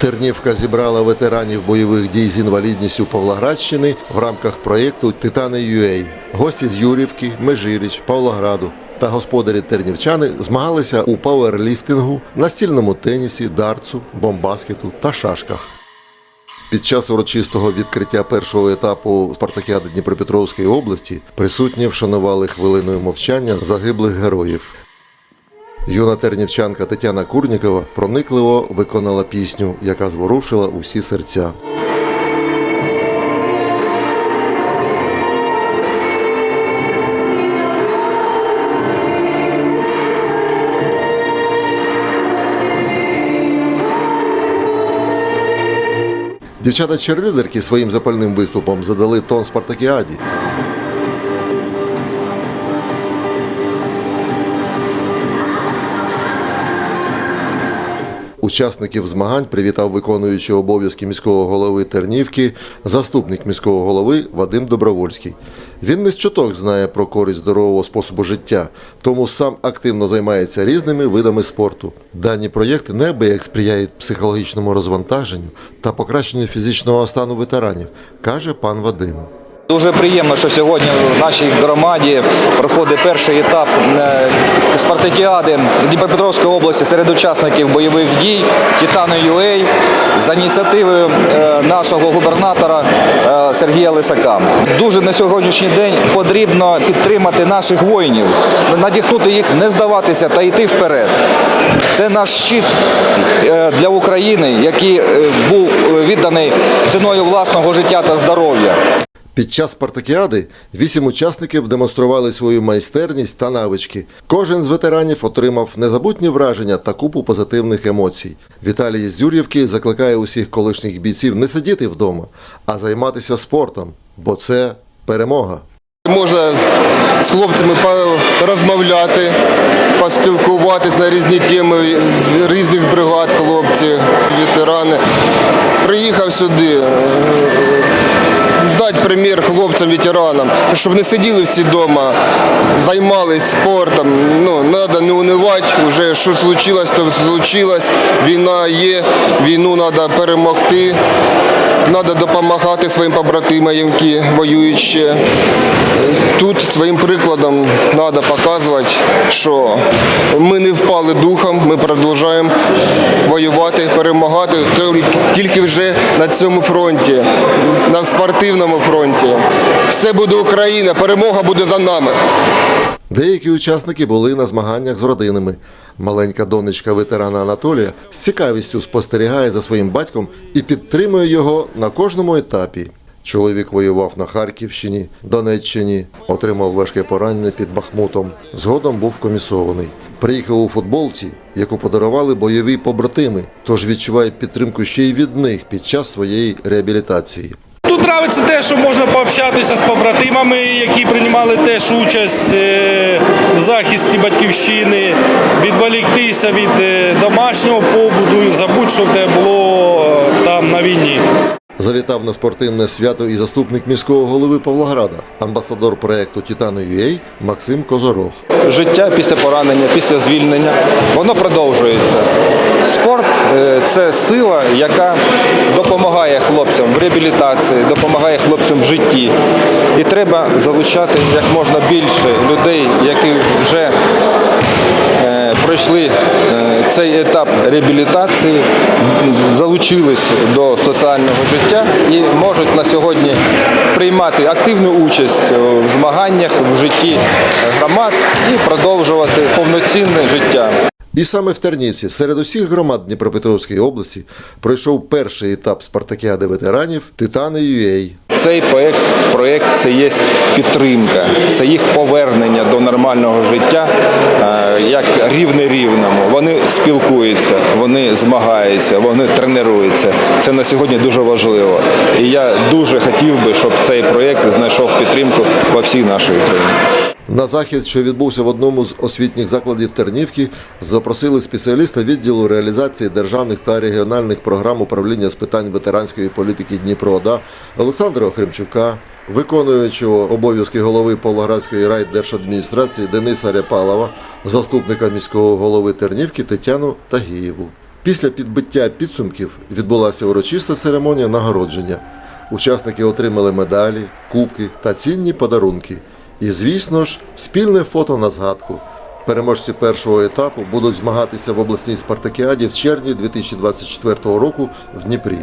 Тернівка зібрала ветеранів бойових дій з інвалідністю Павлоградщини в рамках проєкту Титани UA. Гості з Юрівки, Межиріч, Павлограду та господарі тернівчани змагалися у пауерліфтингу, настільному тенісі, дартсу, бомбаскету та шашках. Під час урочистого відкриття першого етапу Спартакіади Дніпропетровської області присутні вшанували хвилиною мовчання загиблих героїв. Юна тернівчанка Тетяна Курнікова проникливо виконала пісню, яка зворушила усі серця. Дівчата черлідерки своїм запальним виступом задали тон Спартакіаді. Учасників змагань привітав виконуючий обов'язки міського голови Тернівки, заступник міського голови Вадим Добровольський. Він не з чуток знає про користь здорового способу життя, тому сам активно займається різними видами спорту. Дані проєкти неабияк сприяють психологічному розвантаженню та покращенню фізичного стану ветеранів, каже пан Вадим. Дуже приємно, що сьогодні в нашій громаді проходить перший етап е, спартакіади Дніпропетровської області серед учасників бойових дій Титани UA за ініціативою е, нашого губернатора е, Сергія Лисака. Дуже на сьогоднішній день потрібно підтримати наших воїнів, надихнути їх не здаватися та йти вперед. Це наш щит для України, який був відданий ціною власного життя та здоров'я. Під час спартакіади вісім учасників демонстрували свою майстерність та навички. Кожен з ветеранів отримав незабутні враження та купу позитивних емоцій. Віталій з Юр'ївки закликає усіх колишніх бійців не сидіти вдома, а займатися спортом, бо це перемога. Можна з хлопцями порозмовляти, поспілкуватись на різні теми з різних бригад хлопці, ветерани. Приїхав сюди. Е, примір хлопцям, ветеранам, щоб не сиділи всі вдома, займалися спортом. Ну, треба не унивати, вже що случилось, то случилось. Війна є, війну треба перемогти. Треба допомагати своїм побратимам, які воюють ще. Тут своїм прикладом треба показувати, що ми не впали духом, ми продовжуємо воювати, перемагати тільки- вже на цьому фронті, на спортивному фронті. Все буде Україна, перемога буде за нами. Деякі учасники були на змаганнях з родинами. Маленька донечка ветерана Анатолія з цікавістю спостерігає за своїм батьком і підтримує його на кожному етапі. Чоловік воював на Харківщині, Донеччині, отримав важке поранення під Бахмутом. Згодом був комісований. Приїхав у футболці, яку подарували бойові побратими, тож відчуває підтримку ще й від них під час своєї реабілітації. Подобається те, що можна пообщатися з побратимами, які приймали теж участь е, в захисті батьківщини, відволіктися від е, домашнього побуду, забудь, що в тебе було е, там на війні. Завітав на спортивне свято і заступник міського голови Павлограда, амбасадор проекту Титану UA Максим Козорог. життя після поранення, після звільнення, воно продовжується. Спорт е, це сила, яка допомагає хлопцям в реабілітації, допомагає хлопцям в житті. І треба залучати як можна більше людей, які вже е, пройшли е, цей етап реабілітації, залучились до соціального життя і можуть на сьогодні приймати активну участь в змаганнях в житті громад і продовжувати повноцінне життя. І саме в Тернівці, серед усіх громад Дніпропетровської області, пройшов перший етап спартакіади ветеранів Титани UA. Цей проєкт, проєкт це є підтримка, це їх повернення до нормального життя, е, як рівне рівному. Вони спілкуються, вони змагаються, вони тренуються. Це на сьогодні дуже важливо. І я дуже хотів би, щоб цей проєкт знайшов підтримку по всій нашій Україні. На захід, що відбувся в одному з освітніх закладів Тернівки, запросили спеціаліста відділу реалізації державних та регіональних програм управління з питань ветеранської політики Дніпро-ОДА Олександра Охримчука, виконуючого обов'язки голови Павлоградської райдержадміністрації Дениса Ряпалова, заступника міського голови Тернівки Тетяну Тагієву. Після підбиття підсумків відбулася урочиста церемонія нагородження. Учасники отримали медалі, кубки та цінні подарунки. І, звісно ж, спільне фото на згадку. Переможці першого етапу будуть змагатися в обласній спартакіаді в червні 2024 року в Дніпрі.